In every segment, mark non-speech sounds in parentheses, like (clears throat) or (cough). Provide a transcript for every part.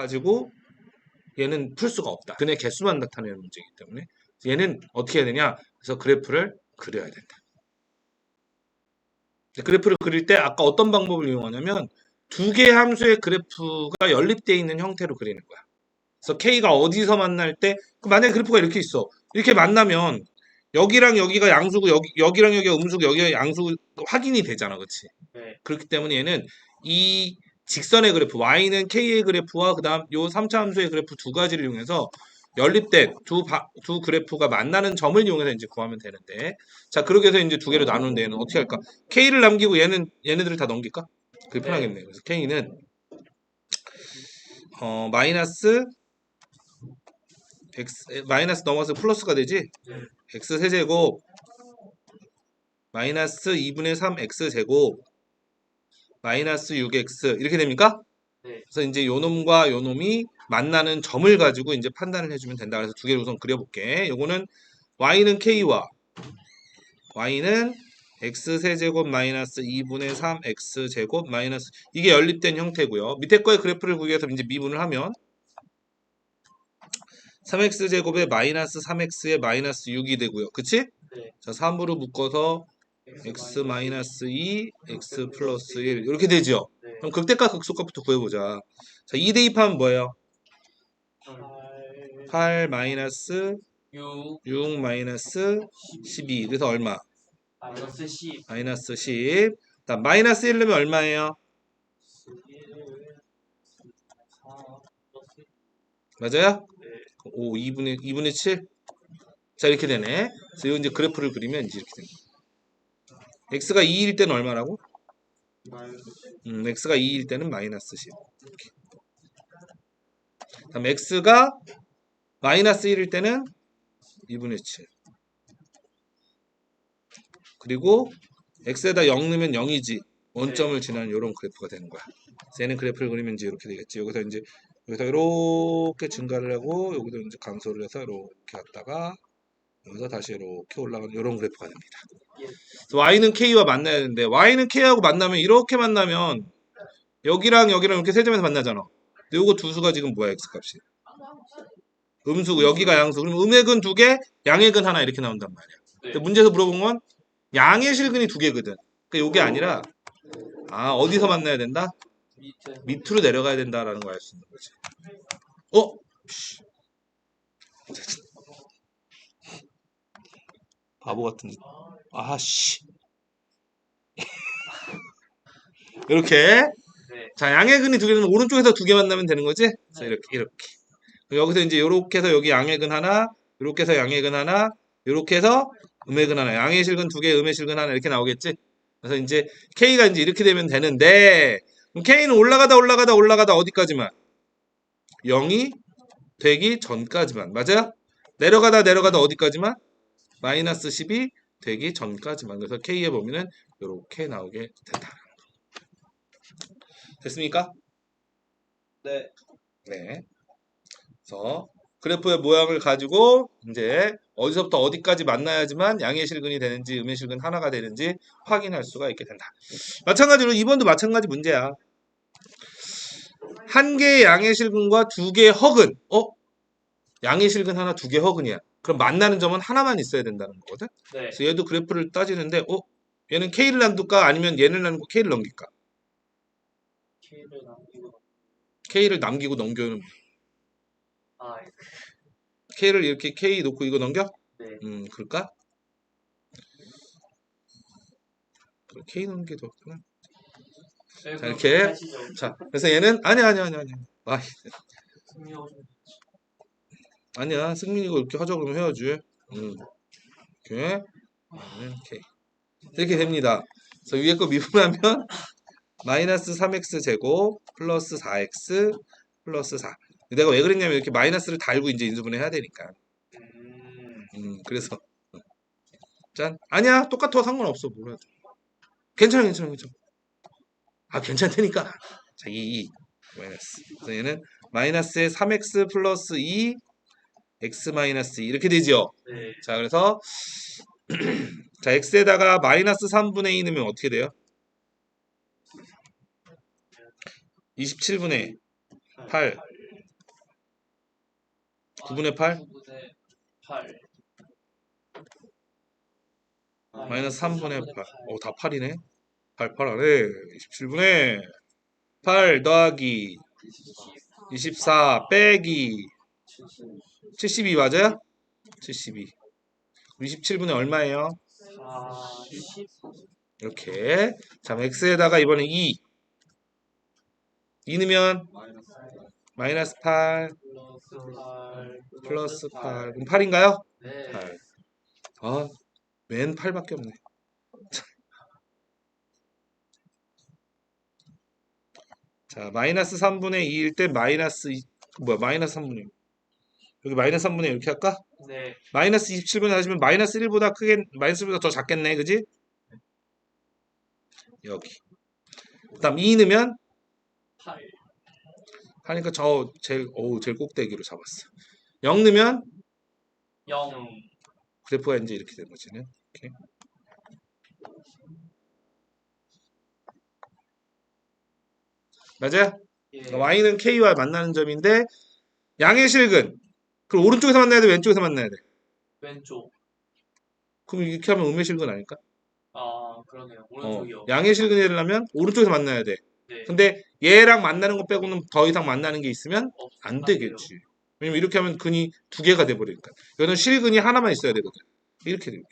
가지고 얘는 풀 수가 없다. 근의 개수만 나타내는 문제이기 때문에 얘는 어떻게 해야 되냐? 그래서 그래프를 그려야 된다. 그래프를 그릴 때 아까 어떤 방법을 이용하냐면 두 개의 함수의 그래프가 연립되어 있는 형태로 그리는 거야. 그래서 K가 어디서 만날 때, 그 만약에 그래프가 이렇게 있어. 이렇게 만나면 여기랑 여기가 양수고 여기, 여기랑 여기가 음수고 여기가 양수고 확인이 되잖아. 그치? 네. 그렇기 때문에 얘는 이 직선의 그래프, y는 k의 그래프와 그 다음 요 3차 함수의 그래프 두 가지를 이용해서 연립된 두, 바- 두 그래프가 만나는 점을 이용해서 이제 구하면 되는데 자 그렇게 해서 이제 두 개로 나누는데 얘는 어떻게 할까? k를 남기고 얘는 얘네들을 다 넘길까? 그게 네. 편하겠네요. 그래서 k는 어 마이너스 x 마이너스 넘어서 플러스가 되지? 네. x 세제곱 마이너스 2분의 3 x 제곱 마이너스 6x 이렇게 됩니까? 네. 그래서 이제 요 놈과 요 놈이 만나는 점을 가지고 이제 판단을 해주면 된다. 그래서 두 개를 우선 그려볼게. 요거는 y는 k와 y는 x 세제곱 마이너스 2분의 3 x 제곱 마이너스 이게 연립된 형태고요. 밑에 거의 그래프를 구기 위해서 이제 미분을 하면 3x 제곱에 마이너스 3x에 마이너스 6이 되고요. 그치? 네. 자 3으로 묶어서 x 마이너스 2, x 플러스 1 이렇게 되죠. 네. 그럼 극대값 극소값부터 구해보자. 자 2 대입하면 뭐예요? 8 마이너스 6 6 마이너스 12 그래서 얼마? 마이너스 10 마이너스 10 다음 마이너스 1 넣으면 얼마예요? 4 맞아요? 네. 5 2분의 2분의 7. 자 이렇게 되네. 그래서 이제 그래프를 그리면 이제 이렇게 됩니다. X가 2일 때는 얼마라고? 음, x가 2일 때는 마이너스 10. 이렇게. 다음 x가 마이너스 1일 때는 2분의 7. 그리고 x에다 0 넣으면 0이지. 원점을 지나는 이런 그래프가 되는 거야. 얘는 그래프를 그리면 이제 이렇게 되겠지. 여기서 이제 여기서 이렇게 증가를 하고 여기도 이제 감소를 해서 이렇게 갔다가 여기서 다시 이렇게 올라가는 이런 그래프가 됩니다. 그래서 y는 k와 만나야 되는데 y는 k하고 만나면 이렇게 만나면 여기랑 여기랑 이렇게 세 점에서 만나잖아. 근데 요거 두 수가 지금 뭐야 x 값이? 음수고 여기가 양수. 그럼 음액은 두 개, 양액은 하나 이렇게 나온단 말이야. 근데 문제에서 물어본 건 양의 실근이 두 개거든. 그러니까 요게 아니라 아 어디서 만나야 된다? 밑으로 내려가야 된다라는 걸 알 수 있는 거지. 어? 씨. 바보 같은. 아씨. 이렇게 네. 자 양의 근이 두 개는 오른쪽에서 두 개 만나면 되는 거지? 그래서 이렇게 이렇게 여기서 이제 이렇게 해서 여기 양의 근 하나, 이렇게 해서 양의 근 하나, 이렇게 해서 음의 근 하나, 양의 실근 두 개, 음의 실근 하나 이렇게 나오겠지? 그래서 이제 K가 이제 이렇게 되면 되는데 K는 올라가다 올라가다 올라가다 어디까지만? 0이 되기 전까지만 맞아요? 내려가다 내려가다 어디까지만? 마이너스 10이 되기 전까지만 그래서 K의 범위는 이렇게 나오게 된다. 됐습니까? 네. 네. 그래서 그래프의 모양을 가지고 이제 어디서부터 어디까지 만나야지만 양의 실근이 되는지 음의 실근 하나가 되는지 확인할 수가 있게 된다. 마찬가지로 이번도 마찬가지 문제야. 한 개의 양의 실근과 두 개의 허근. 어? 양의 실근 하나, 두 개의 허근이야. 그럼 만나는 점은 하나만 있어야 된다는 거거든. 네. 그래서 얘도 그래프를 따지는데 어? 얘는 K를 남길까 아니면 얘를 남기고 K를 넘길까? K를 남기고 K를 남기고 넘겨는 아 K를 이렇게 K 놓고 이거 넘겨? 네. 음, 그럴까? 그래, K 더 좋구나. 네, 자, 이렇게. 하시죠. 자, 그래서 얘는 아니 아니 아니 아니. 아, 아니야. 승민이가 이렇게 하자 그러면 해야지. 음. 이렇게. 얘는 K. 이렇게 됩니다. 그래서 위에 거 미분하면 (laughs) 마이너스 3x 제곱 플러스 4x 플러스 4. 내가 왜 그랬냐면 이렇게 마이너스를 달고 이제 인수분해 해야 되니까. 음. 음, 그래서 짠 아니야 똑같아 상관없어 뭐라 돼. 괜찮아 괜찮아 괜찮아 아 괜찮다니까 자2 2 마이너스 그래서 얘는 마이너스에 3x 플러스 2 x 마이너스 2 이렇게 되죠 네. 자 그래서 (clears throat) 자 x에다가 마이너스 3분의 2 넣으면 어떻게 돼요 27분의 8 9분의 8? 9분의 8. 마이너스 3분의 8. 오, 다 8이네. 8, 8 안에 27분의 8 더하기 24 빼기 72 맞아요? 72. 27분의 얼마예요? 40. 이렇게. 자, x에다가 이번에 2. 2 넣으면 마이너스 8 플러스 8. 플러스 8. 그럼 8인가요? 네. 8. 아, 맨 8밖에 없네. 자, 마이너스 3분의 2일 때 마이너스, 이- 뭐야, 마이너스 3분의 2. 여기 마이너스 3분의 2 이렇게 할까? 네. 마이너스 27분의 하시면 마이너스 1보다 크게, 마이너스 1보다 더 작겠네, 그지? 여기. 그 다음 2 넣으면 8. 하니까 저 제일, 어우, 제일 꼭대기로 잡았어. 0 넣으면 0. 그래프가 이제 이렇게 된 거지. 네? 이렇게. 맞아요? 예. y는 k와 만나는 점인데 양의 실근 그럼 오른쪽에서 만나야 돼 왼쪽에서 만나야 돼 왼쪽. 그럼 이렇게 하면 음의 실근 아닐까? 아, 그러네요. 어, 오른쪽이요. 양의 실근이 되려면 오른쪽에서 만나야 돼 네. 근데 얘랑 만나는 거 빼고는 더 이상 만나는 게 있으면 없- 안. 되겠지 왜냐면 이렇게 하면 근이 두 개가 돼버리니까 이거는 실근이 하나만 있어야 되거든 이렇게 돼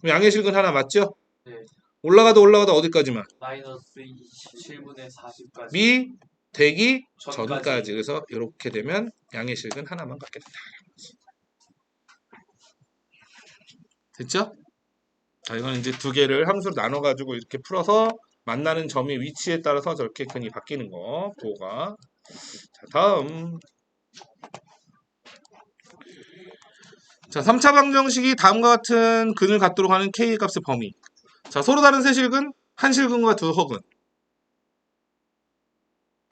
그럼 양의 실근 하나 맞죠? 네. 올라가다 올라가다 어디까지만 마이너스 27분의 40까지. 미 되기 전까지 그래서 이렇게 되면 양의 실근 하나만 갖게 된다. 됐죠? 자, 이건 이제 두 개를 함수로 나눠가지고 이렇게 풀어서 만나는 점의 위치에 따라서 저렇게 근이 바뀌는 거, 부호가. 자, 다음. 자, 3차 방정식이 다음과 같은 근을 갖도록 하는 k 값의 범위. 자, 서로 다른 세 실근, 한 실근과 두 허근.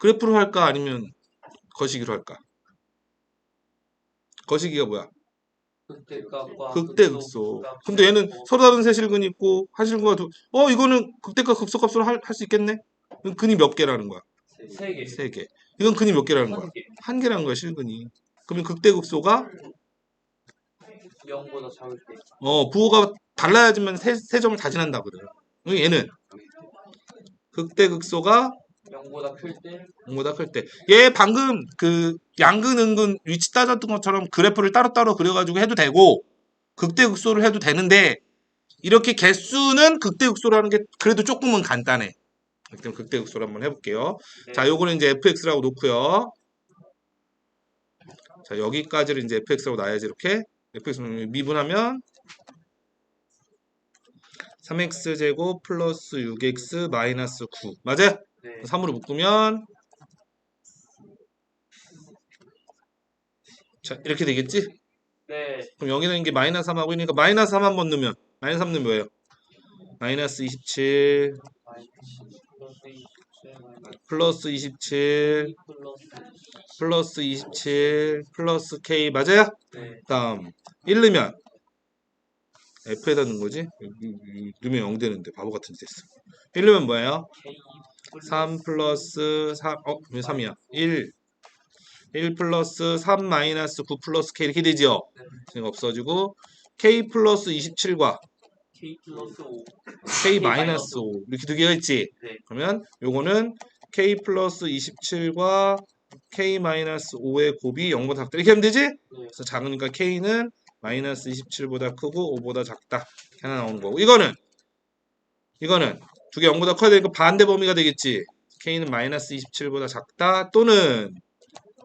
그래프로 할까 아니면 거시기로 할까? 거시기가 뭐야? 극대 극소. 극소값 근데 얘는 서로 다른 세 실근이 있고 한 실근과 두. 어 이거는 극대값 극소값으로 할 수 있겠네. 그럼 근이 몇 개라는 거야? 세 개. 세 개. 이건 근이 몇 개라는 거야? 한 개. 개라는 거야 실근이. 그러면 극대 극소가 0보다 작을 때. 어 부호가 달라야지만 세, 세 점을 다 지난다거든. 얘는 극대 극소가 0보다 클 때. 보다 클 때. 얘 방금 그 양근 은근 위치 따졌던 것처럼 그래프를 따로따로 그려가지고 해도 되고 극대극소를 해도 되는데 이렇게 개수는 극대극소라는 게 그래도 조금은 간단해. 그럼 극대극소를 한번 해볼게요. 네. 자, 요거는 이제 fx라고 놓고요. 자, 여기까지를 이제 fx라고 놔야지 이렇게 fx를 미분하면 3x 제곱 플러스 6x 마이너스 9 맞아요? 네. 3으로 묶으면 자 이렇게 되겠지? 네. 그럼 여기는 이게 마이너스 3하고 있으니까 마이너스 3 한번 넣으면 마이너스 3 넣으면 뭐예요? 마이너스 27 플러스 27 플러스 27 플러스 플러스 27 플러스 k 맞아요? 네. 다음 1 넣으면 f에다 넣은 거지? 이- 이- 넣으면 0 되는데 바보 같은 짓 했어 1 넣으면 뭐예요? K 3 플러스 3, 어, 왜 3이야? 1. 1 플러스 3 마이너스 9 플러스 K 이렇게 되지요? 네. 그러니까 없어지고 K 플러스 27과 K 플러스 5. K 마이너스 5 이렇게 두 개가 있지? 네. 그러면 요거는 K 플러스 27과 K 마이너스 5의 곱이 0보다 작다 이렇게 하면 되지? 네. 그래서 작으니까 K는 마이너스 27보다 크고 5보다 작다 이렇게 하나 나오는 거고 이거는 이거는 두 개 0보다 커야 되니까 반대 범위가 되겠지. K는 마이너스 27보다 작다 또는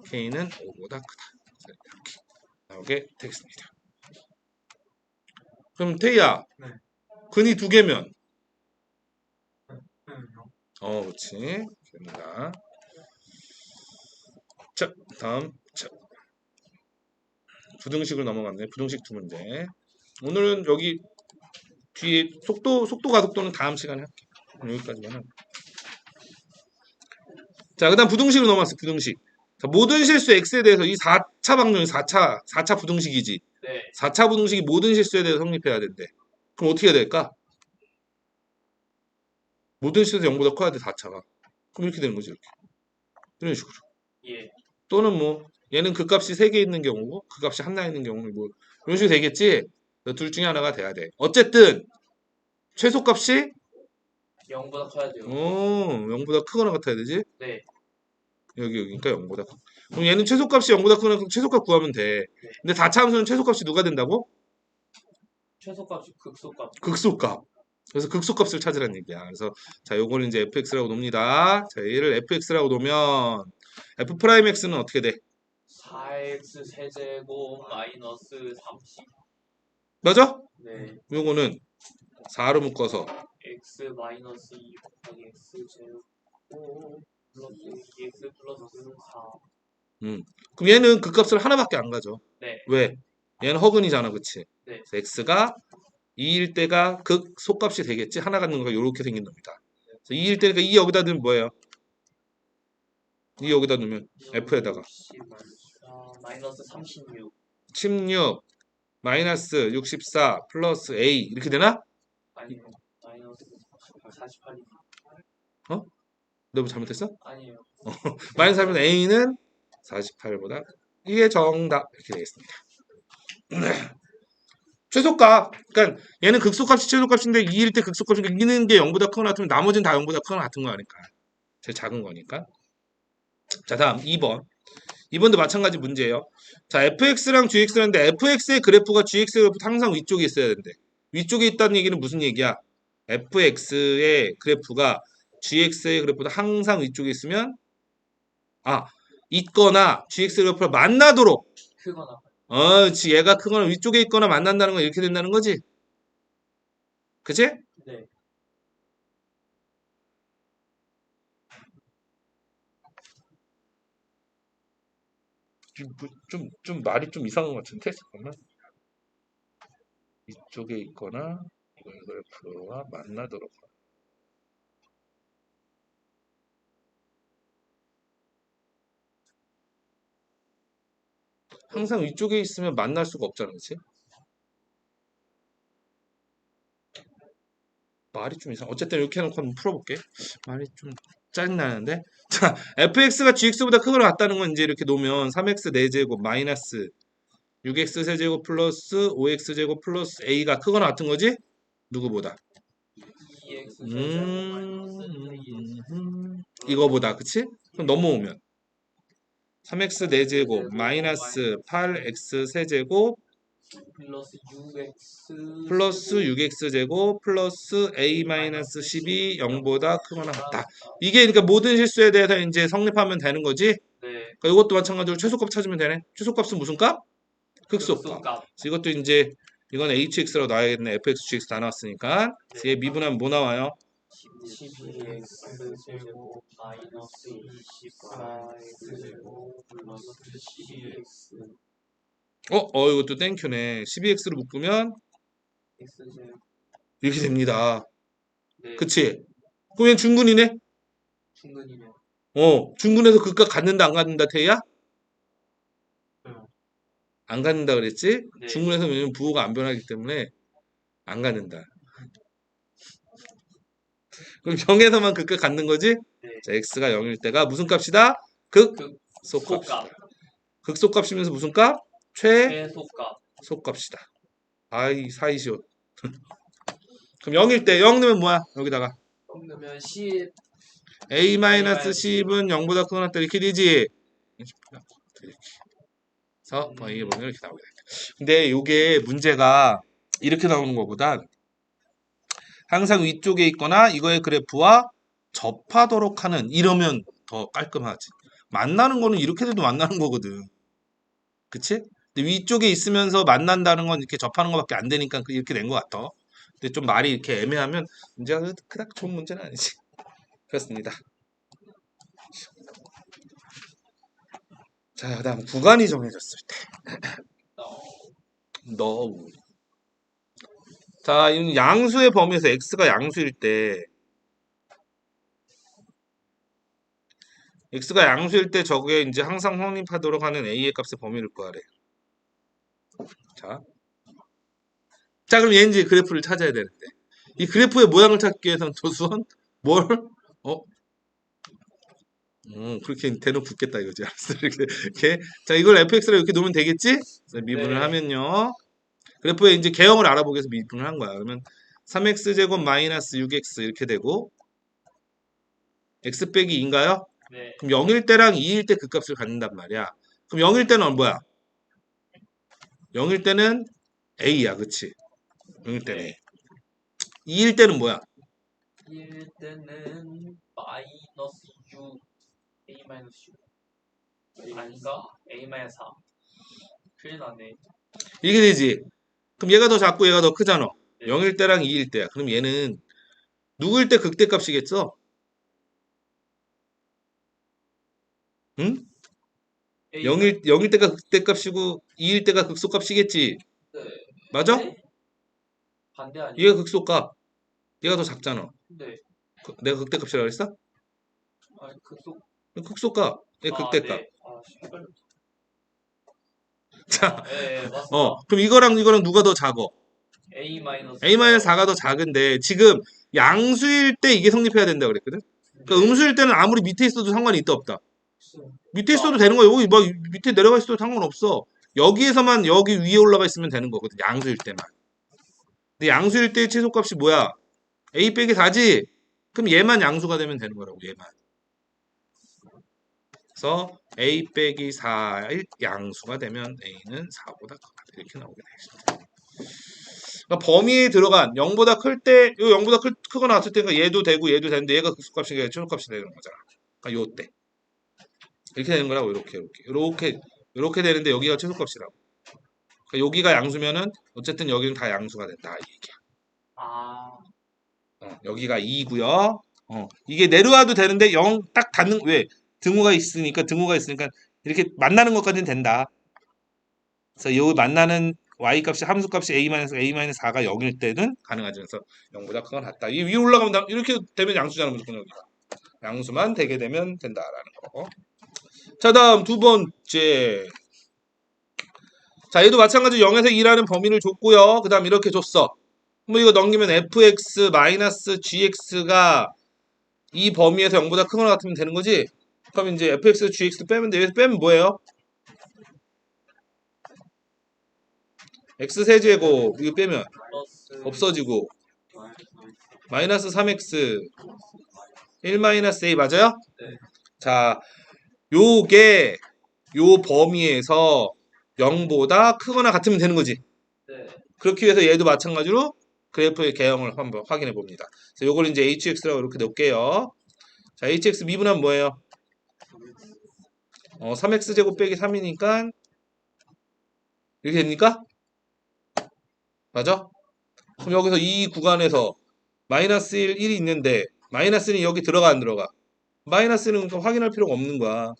K는 5보다 크다. 이렇게 나오게 되겠습니다. 그럼 태희야 네. 근이 두 개면? 음, 어 그렇지. 됩니다. 자 다음. 자 부등식으로 넘어갔네. 부등식 두 문제. 오늘은 여기 뒤에 속도 속도 가속도는 다음 시간에 할게 여기까지만 하고 자 그 다음 부등식으로 넘어갔어 부등식 자, 모든 실수 x에 대해서 이 4차 방정이 4차 4차 부등식이지 네. 4차 부등식이 모든 실수에 대해서 성립해야 된대 그럼 어떻게 해야 될까 모든 실수에서 0보다 커야 돼 4차가 그럼 이렇게 되는 거지 이렇게 이런 식으로 예. 또는 뭐 얘는 그 값이 3개 있는 경우고 그 값이 하나 있는 경우는 뭐 이런 식으로 되겠지? 둘 중에 하나가 돼야 돼. 어쨌든 최소값이 0보다 커야 돼요. 어, 0보다 크거나 같아야 되지? 네. 여기 여기니까 0보다 커. 그럼 얘는 최소값이 0보다 크거나 최소값 구하면 돼. 근데 다차함수는 최소값이 누가 된다고? 최소값이 극소값. 극소값. 그래서 극소값을 찾으라는 얘기야. 그래서 자, 요거는 이제 fx라고 놉니다. 자, 얘를 fx라고 놓으면 f 프라임 x는 어떻게 돼? 4x 세제곱 마이너스 30. 맞아? 네. 요거는 4로 묶어서 x 마이너스 2 곱하기 x 제곱 플러스 2x 플러스 4. 그럼 얘는 그 값을 하나밖에 안 가져. 네. 왜? 얘는 허근이잖아, 그치? 네. 그래서 x가 2일 때가 극 소값이 되겠지. 하나 갖는 거가 이렇게 생긴 겁니다. 그래서 2일 때니까 2 여기다 넣으면 뭐예요? 2 여기다 넣으면 f에다가 60, 아, 마이너스 36. 16 마이너스 64 플러스 a 이렇게 되나? 아니요. 마이너스 48. 48이. 내가 뭐 잘못했어? 아니에요. (laughs) 마이너스 하면 a는 48보다 이게 정답 이렇게 되겠습니다. (clears throat) 최소값 그러니까 얘는 극소값이 최소값인데 2일 때 극소값이니까 2는 게 0보다 크거나 같으면 나머지는 다 0보다 크거나 같은 거니까 제일 작은 거니까 자 다음 2번 2번도 마찬가지 문제예요 자 fx랑 gx라는데 fx의 그래프가 gx의 그래프 항상 위쪽에 있어야 된대 위쪽에 있다는 얘기는 무슨 얘기야 fx의 그래프가 gx의 그래프보다 항상 위쪽에 있으면 아 있거나 gx 그래프를 만나도록 크거나. 어, 지 얘가 크거나 위쪽에 있거나 만난다는 건 이렇게 된다는 거지. 그치? 네. 좀, 뭐, 좀, 좀 말이 좀 이상한 것 같은데? 잠깐만. 이쪽에 있거나 이걸 그래프와 만나도록. 항상 위쪽에 있으면 만날 수가 없잖아, 그치? 말이 좀 이상. 어쨌든 이렇게 해놓고 한번 풀어볼게. 말이 좀 짜증나는데. (laughs) 자, fx가 gx보다 크거나 같다는 건 이제 이렇게 놓으면 3x 4제곱 마이너스 6x 세제곱 플러스 5x 제곱 플러스 a가 크거나 같은 거지? 누구보다? 2x 세제곱 마이너스 음, 2x 음, 이거보다, 그치? 그럼 넘어오면 3x 4제곱 마이너스 8x 세제곱 플러스 6x 플러스 6x 제곱 플러스 a 마이너스 10이 0보다 크거나 같다. 이게 그러니까 모든 실수에 대해서 이제 성립하면 되는 거지. 네. 그러니까 이것도 마찬가지로 최소값 찾으면 되네. 최소값은 무슨 값? 극소값. 이것도 이제 이건 hx라고 나와야겠네. fx, gx 다 나왔으니까. 얘 미분하면 뭐 나와요? 12x 제곱 마이너스 24x 제곱 플러스 12x 어, 어 이것도 땡큐네. 12x로 묶으면 이렇게 됩니다. 네. 그치? 그럼 얘 중근이네? 중근이네요. 어, 중근에서 극값 갖는다 안 갖는다 태희야? 응. 안 갖는다 그랬지? 네. 중근에서 왜냐면 부호가 안 변하기 때문에 안 갖는다. 그럼 0에서만 극값 갖는 거지? 네. 자, x가 0일 때가 무슨 값이다? 극 소값. 소값이다. 극소값이면서 무슨 값? 최 최소값. 소값이다. 아이 사이시옷. (laughs) 그럼 0일 때 0 넣으면 뭐야? 여기다가 그러면 10 a 마이너스 10은 0보다 크거나 같다 이렇게 되지. 이렇게. 그래서 뭐 이게 보면 이렇게 나오게 돼. 근데 이게 문제가 이렇게 나오는 것보다 항상 위쪽에 있거나 이거의 그래프와 접하도록 하는 이러면 더 깔끔하지. 만나는 거는 이렇게 돼도 만나는 거거든. 그치? 근데 위쪽에 있으면서 만난다는 건 이렇게 접하는 것밖에 안 되니까 그 이렇게 된 것 같아. 근데 좀 말이 이렇게 애매하면 문제가 그- 그닥 좋은 문제는 아니지. (laughs) 그렇습니다. 자, 그다음 구간이 정해졌을 때. (laughs) 너. 자, 이 양수의 범위에서 x가 양수일 때 x가 양수일 때 저게 이제 항상 성립하도록 하는 a의 값의 범위를 구하래. 자. 자, 그럼 얘 이제 그래프를 찾아야 되는데. 이 그래프의 모양을 찾기 위해서는 도수원 뭘? 어? 음, 그렇게 대놓고 붙겠다 이거지. (laughs) 알았어. 이렇게, 이렇게. 자, 이걸 fx로 이렇게 놓으면 되겠지? 자, 미분을 네. 하면요. 그래프의 이제 개형을 알아보기 위해서 미분을 한 거야. 그러면 3x 제곱 마이너스 6x 이렇게 되고 x 빼기 2인가요? 네. 그럼 0일 때랑 2일 때 그 값을 갖는단 말이야. 그럼 0일 때는 뭐야? 0일 때는 a야, 그치? 0일 때는 a. 2일 때는 뭐야? 1 때는 마이너스 6 a 마이너스 6 아닌가? a 마이너스 4 큰일 났네 이게 되지. 그럼 얘가 더 작고 얘가 더 크잖아. 네. 0일 때랑 2일 때야. 그럼 얘는 누구일 때 극대값이겠어? 응? A 0일, 0일 때가 극대값이고 2일 때가 극소값이겠지. 네. 맞아? 네? 반대 아니야? 얘가 극소값. 얘가 더 작잖아. 네. 그- 내가 극대값이라고 그랬어? 아, 급속 극소값. 얘 아, 극대값. 네. 아, 씨. 자, 네, 네, 맞습니다. 어, 그럼 이거랑 이거랑 누가 더 작어? A 마이너스 A-4가 더 작은데 지금 양수일 때 이게 성립해야 된다 그랬거든? 그러니까 음수일 때는 아무리 밑에 있어도 상관이 있다 없다. 밑에 있어도 되는 거야. 여기 막 밑에 내려가 있어도 상관없어. 여기에서만 여기 위에 올라가 있으면 되는 거거든. 양수일 때만. 근데 양수일 때 최소값이 뭐야? A 빼기 4지? 그럼 얘만 양수가 되면 되는 거라고. 얘만. 그래서 A 빼기 4일 양수가 되면 A는 4보다 크다. 이렇게 나오게 되겠습니다. 그러니까 범위에 들어간 0보다 클 때, 요 0보다 크, 크거나 같을 때가 얘도 되고 얘도 되는데 얘가 극소값이 아니라 최소값이 되는 거잖아. 그러니까 요 때. 이렇게 되는 거라고 이렇게 이렇게 이렇게 이렇게 되는데 여기가 최소값이라고. 그러니까 여기가 양수면은 어쨌든 여기는 다 양수가 된다 이 얘기야. 아, 어, 여기가 2고요. 어, 이게 내려와도 되는데 0 딱 닿는 왜 등호가 있으니까 등호가 있으니까 이렇게 만나는 것까지는 된다. 그래서 요 만나는 y 값이 함수 값이 a a 마이너스 4가 0일 때는 가능하지. 그래서 0보다 크거나 같다. 이 위에 올라가면 다- 이렇게 되면 양수잖아 무조건 여기가. 양수만 되게 되면 된다라는 거. 자 다음 두 번째. 자 얘도 마찬가지 0에서 2라는 범위를 줬고요. 그 다음 이렇게 줬어. 뭐 이거 넘기면 fx 마이너스 gx가 이 범위에서 0보다 크거나 같으면 되는 거지? 그럼 이제 fx, gx 빼면 돼. 여기서 빼면 뭐예요? x 세제곱 이거 빼면 없어지고 마이너스 3x 1 마이너스 a 맞아요? 네. 자, 요게 요 범위에서 0보다 크거나 같으면 되는 거지. 네. 그렇기 위해서 얘도 마찬가지로 그래프의 개형을 한번 확인해 봅니다. 그래서 요걸 이제 hx라고 이렇게 놓을게요. 자, hx 미분하면 뭐예요? 어, 3x 제곱 빼기 3이니까 이렇게 됩니까? 맞아? 그럼 여기서 이 구간에서 마이너스 1, 1이 있는데 마이너스는 여기 들어가 안 들어가? 마이너스는 확인할 필요가 없는 거야.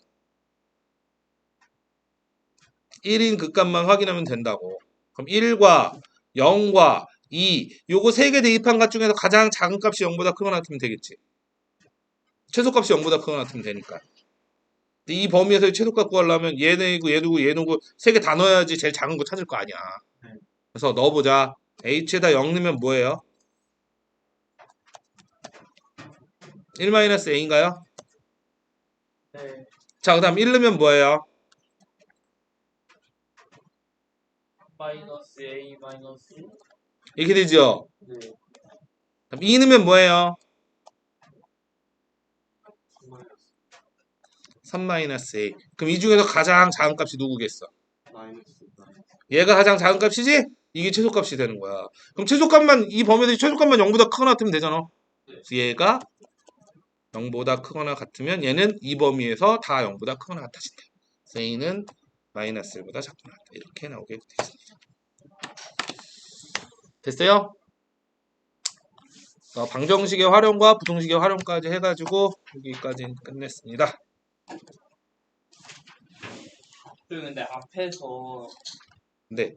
1인 극값만 확인하면 된다고. 그럼 1과 0과 2 요거 세 개 대입한 것 중에서 가장 작은 값이 0보다 크거나 같으면 되겠지. 최소값이 0보다 크거나 같으면 되니까. 이 범위에서 최소값 구하려면 얘네고 얘누고 얘누고 세개 다 넣어야지 제일 작은 거 찾을 거 아니야. 네. 그래서 넣어보자. h에다 0 넣으면 뭐예요? 1-a인가요? 네. 자, 그 다음 1 넣으면 뭐예요? 마이너스 A 마이너스 이렇게 되죠? 네. 그럼 2 넣으면 뭐예요? 마이너스 3-a. 그럼 이 중에서 가장 작은 값이 누구겠어? 얘가 가장 작은 값이지? 이게 최소값이 되는 거야. 그럼 최소값만 이 범위에서 최소값만 0보다 크거나 같으면 되잖아. 얘가 0보다 크거나 같으면 얘는 이 범위에서 다 0보다 크거나 같아진다. a는 마이너스 1보다 작거나 같다. 이렇게 나오게 되겠습니다. 됐어요? 어, 방정식의 활용과 부등식의 활용까지 해가지고 여기까지 끝냈습니다. 그 근데 앞에서는 네.